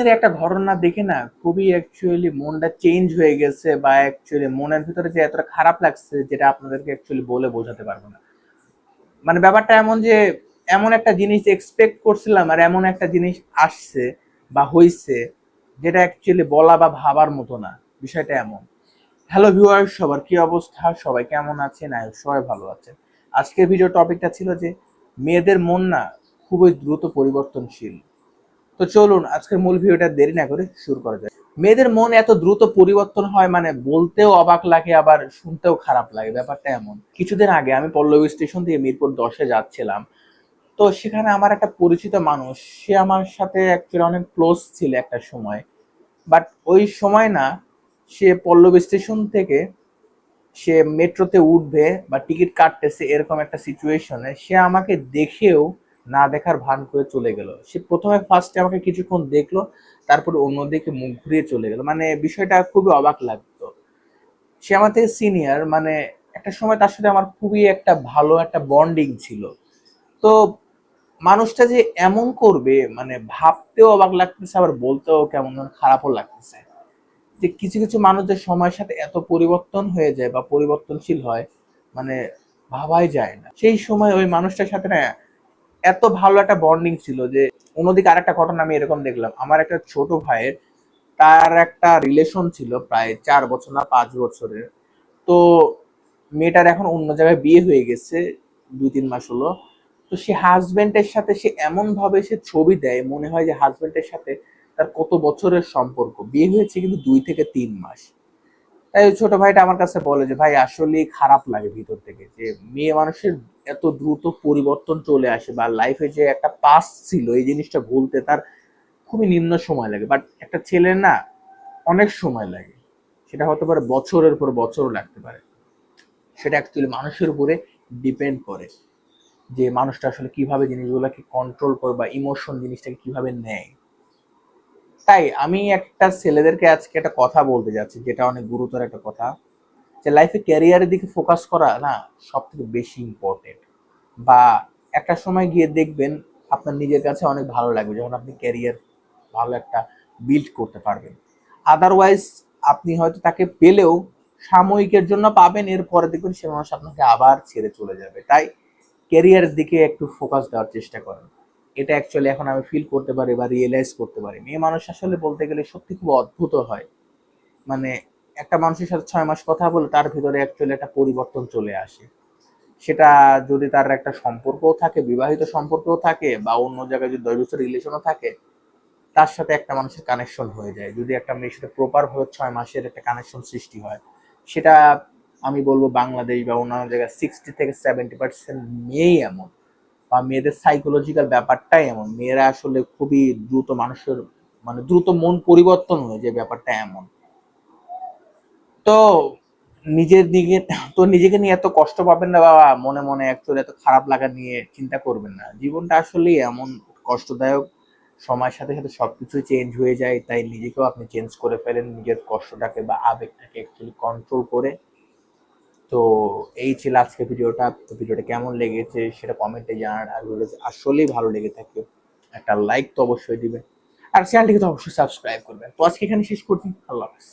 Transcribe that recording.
এর একটা ঘটনা দেখে না খুবই অ্যাকচুয়ালি মনটা চেঞ্জ হয়ে গেছে বা অ্যাকচুয়ালি মনের ভিতরে যে এতটা খারাপ লাগছে যেটা আপনাদেরকে অ্যাকচুয়ালি বলে বোঝাতে পারব না। মানে ব্যাপারটা এমন যে এমন একটা জিনিস এক্সপেক্ট করছিলাম আর এমন একটা জিনিস আসছে বা হইছে যেটা অ্যাকচুয়ালি বলা বা ভাবার মতো না, বিষয়টা এমন। হ্যালো ভিউয়ার সবার কি অবস্থা? সবাই কেমন আছেন? আয় সবাই ভালো আছেন। আজকের ভিডিও টপিকটা ছিল যে মেয়েদের মন না খুবই দ্রুত পরিবর্তনশীল। তো চলুন, আজকের মূল ভিডিওটা দেরি না করে শুরু করা যায় মেয়েদের মন এত দ্রুত পরিবর্তন হয় মানে বলতেও অবাক লাগে, আবার শুনতেও খারাপ লাগে। ব্যাপারটা এমন। কিছুদিন আগে আমি পল্লবী স্টেশন থেকে মিরপুর দশে যাচ্ছিলাম। তো সেখানে আমার একটা পরিচিত মানুষ, সে আমার সাথে অ্যাকচুয়ালি অনেক ক্লোজ ছিল একটা সময়। বাট ওই সময় না, সে পল্লবী স্টেশন থেকে সে মেট্রোতে উঠবে বা টিকিট কাটতেছে এরকম একটা সিচুয়েশনে সে আমাকে দেখেও না দেখার ভান করে চলে গেল। সে প্রথমে ফার্স্টে আমাকে কিছুক্ষণ দেখল, তারপর অন্যদিকে মুখ ঘুরিয়ে চলে গেল। মানে বিষয়টা খুবই অবাক লাগতো। সে আমার থেকে সিনিয়র মানে একটা সময় তার সাথে আমার খুবই একটা ভালো একটা বন্ডিং ছিল। তো মানুষটা যে এমন করবে মানে ভাবতেও অবাক লাগতেছে, আবার বলতেও কেমন খারাপও লাগতেছে। যে কিছু কিছু মানুষদের সময়ের সাথে এত পরিবর্তন হয়ে যায় বা পরিবর্তনশীল হয় মানে ভাবাই যায় না। সেই সময় ওই মানুষটার সাথে না এত ভালো একটা বন্ডিং ছিল যে অন্যদিকে আরেকটা ঘটনা আমি এরকম দেখলাম। আমার একটা ছোট ভাইয়ের, তার একটা রিলেশন ছিল প্রায় চার বছর না পাঁচ বছরের। তো মেয়েটার এখন অন্য জায়গায় বিয়ে হয়ে গেছে, দুই তিন মাস হলো। তো সে হাজবেন্ডের সাথে সে এমন ভাবে সে ছবি দেয়, মনে হয় যে হাজবেন্ডের সাথে তার কত বছরের সম্পর্ক। বিয়ে হয়েছে কিন্তু দুই থেকে তিন মাস। তাই ছোট ভাইটা আমার কাছে বলে যে, ভাই আসলে খারাপ লাগে ভিতর থেকে যে, মেয়ে মানুষের এত দ্রুত পরিবর্তন চলে আসে বা লাইফে যে একটা পাস ছিল, এই জিনিসটা ভুলতে তার খুবই নিম্ন সময় লাগে। বাট একটা ছেলের না অনেক সময় লাগে। সেটা হতে পারে বছরের পর বছরও লাগতে পারে। সেটা অ্যাকচুয়ালি মানুষের উপরে ডিপেন্ড করে যে, মানুষটা আসলে কীভাবে জিনিসগুলোকে কন্ট্রোল করে বা ইমোশন জিনিসটাকে কীভাবে নেয়। তাই আমি একটা ছেলেদেরকে আজকে একটা কথা বলতে যাচ্ছি, যেটা অনেক গুরুতর একটা কথা, যে লাইফে ক্যারিয়ারের দিকে ফোকাস করা না সব থেকে বেশি ইম্পর্টেন্ট বা একটা সময় গিয়ে দেখবেন আপনার নিজের কাছে অনেক ভালো লাগবে, যখন আপনি ক্যারিয়ার ভালো একটা বিল্ড করতে পারবেন। আদারওয়াইজ আপনি হয়তো তাকে পেলেও সাময়িকের জন্য পাবেন, এরপরে দেখবেন সে মানুষ আপনাকে আবার ছেড়ে চলে যাবে। তাই ক্যারিয়ারের দিকে একটু ফোকাস দেওয়ার চেষ্টা করেন। এটা অ্যাকচুয়ালি এখন আমি ফিল করতে পারি বা রিয়েলাইজ করতে পারি। মেয়ে মানুষ আসলে বলতে গেলে সত্যি খুব অদ্ভুত হয়। মানে একটা মানুষের সাথে ছয় মাস কথা বলে তার ভিতরে অ্যাকচুয়ালি একটা পরিবর্তন চলে আসে। সেটা যদি তার একটা সম্পর্কও থাকে, বিবাহিত সম্পর্কও থাকে বা অন্য জায়গায় যদি দশ বছর রিলেশনও থাকে, তার সাথে একটা মানুষের কানেকশন হয়ে যায়। যদি একটা মেয়ের সাথে প্রপার ভাবে ছয় মাসের একটা কানেকশন সৃষ্টি হয়, সেটা আমি বলব বাংলাদেশ বা অন্যান্য জায়গায় সিক্সটি থেকে সেভেন্টি পার্সেন্ট মেয়েই এমন। বা মেয়েদের সাইকোলজিক্যাল ব্যাপারটাই এমন। মেয়েরা আসলে খুবই দ্রুত মানুষের মানে দ্রুত মন পরিবর্তন হয়ে যে ব্যাপারটা এমন। তো নিজের দিকে, তো নিজেকে নিয়ে এত কষ্ট পাবেন না বাবা, মনে মনে অ্যাকচুয়ালি এত খারাপ লাগা নিয়ে চিন্তা করবেন না। জীবনটা আসলে এমন কষ্টদায়ক, সময়ের সাথে সাথে সবকিছু চেঞ্জ হয়ে যায়, তাই নিজেকেও আপনি চেঞ্জ করে ফেলেন, নিজের কষ্টটাকে বা আবেগটাকে অ্যাকচুয়ালি কন্ট্রোল করে। তো এই ছিল আজকে ভিডিওটা। তো ভিডিওটা কেমন লেগেছে সেটা কমেন্টে জানান আর ভিডিও আসলেই ভালো লেগে থাকে। একটা লাইক তো অবশ্যই দিবেন। আর চ্যানেলটিকে তো অবশ্যই সাবস্ক্রাইব করবেন। তো আজকে এখানে শেষ করছি। আল্লাহ হাফেজ।